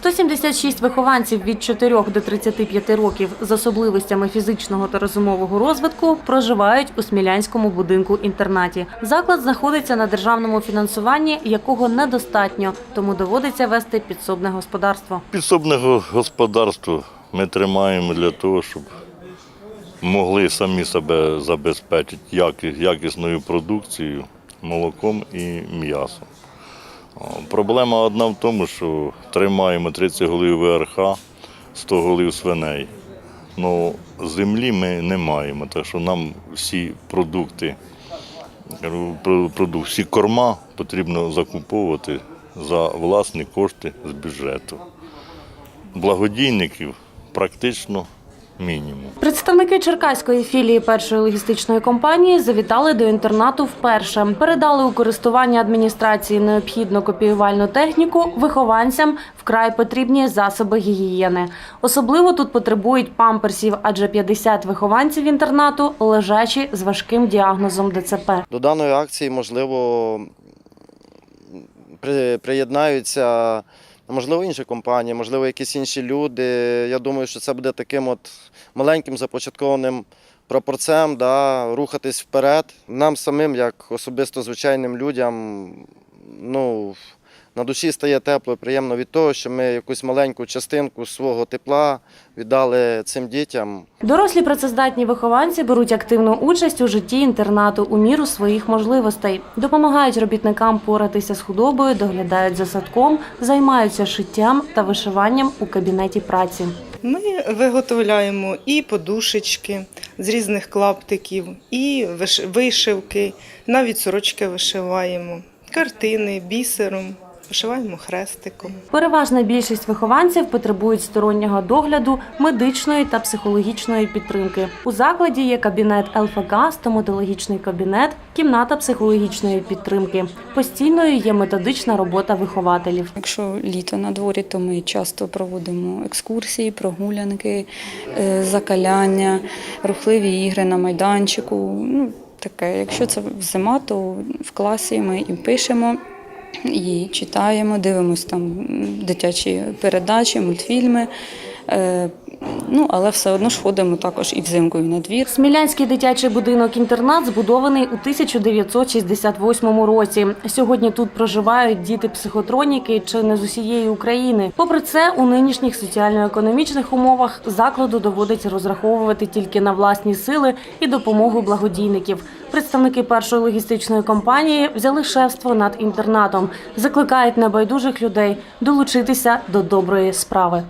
176 вихованців від 4 до 35 років з особливостями фізичного та розумового розвитку проживають у Смілянському будинку інтернаті. Заклад знаходиться на державному фінансуванні, якого недостатньо, тому доводиться вести підсобне господарство. Підсобне господарство ми тримаємо для того, щоб могли самі себе забезпечити якісною продукцією, молоком і м'ясом. Проблема одна в тому, що тримаємо 30 голів ВРХ, 100 голів свиней. Ну, землі ми не маємо, так що нам всі продукти, кажу, всі корма потрібно закуповувати за власні кошти з бюджету. Благодійників практично мінімум. Представники черкаської філії першої логістичної компанії завітали до інтернату вперше. Передали у користування адміністрації необхідну копіювальну техніку вихованцям вкрай потрібні засоби гігієни. Особливо тут потребують памперсів, адже 50 вихованців інтернату лежачі з важким діагнозом ДЦП. До даної акції, можливо, приєднаються, можливо, інші компанії, можливо, якісь інші люди. Я думаю, що це буде таким от маленьким започаткованим пропорцем, да, рухатись вперед. Нам самим, як особисто звичайним людям, ну, на душі стає тепло і приємно від того, що ми якусь маленьку частинку свого тепла віддали цим дітям. Дорослі працездатні вихованці беруть активну участь у житті інтернату у міру своїх можливостей, допомагають робітникам поратися з худобою, доглядають за садком, займаються шиттям та вишиванням у кабінеті праці. Ми виготовляємо і подушечки з різних клаптиків, і виш- вишивки, навіть сорочки вишиваємо, картини бісером, вишиваємо хрестиком. Переважна більшість вихованців потребують стороннього догляду, медичної та психологічної підтримки. У закладі є кабінет ЛФК, стоматологічний кабінет, кімната психологічної підтримки. Постійною є методична робота вихователів. Якщо літо на дворі, то ми часто проводимо екскурсії, прогулянки, е, закаляння, рухливі ігри на майданчику. Ну, таке. Якщо це зима, то в класі ми і пишемо, і читаємо, дивимося там дитячі передачі, мультфільми. Ну, але все одно ж ходимо також і взимку, і на двір. Смілянський дитячий будинок-інтернат збудований у 1968 році. Сьогодні тут проживають діти психотроніки чи не з усієї України. Попри це, у нинішніх соціально-економічних умовах закладу доводиться розраховувати тільки на власні сили і допомогу благодійників. Представники першої логістичної компанії взяли шефство над інтернатом, закликають небайдужих людей долучитися до доброї справи.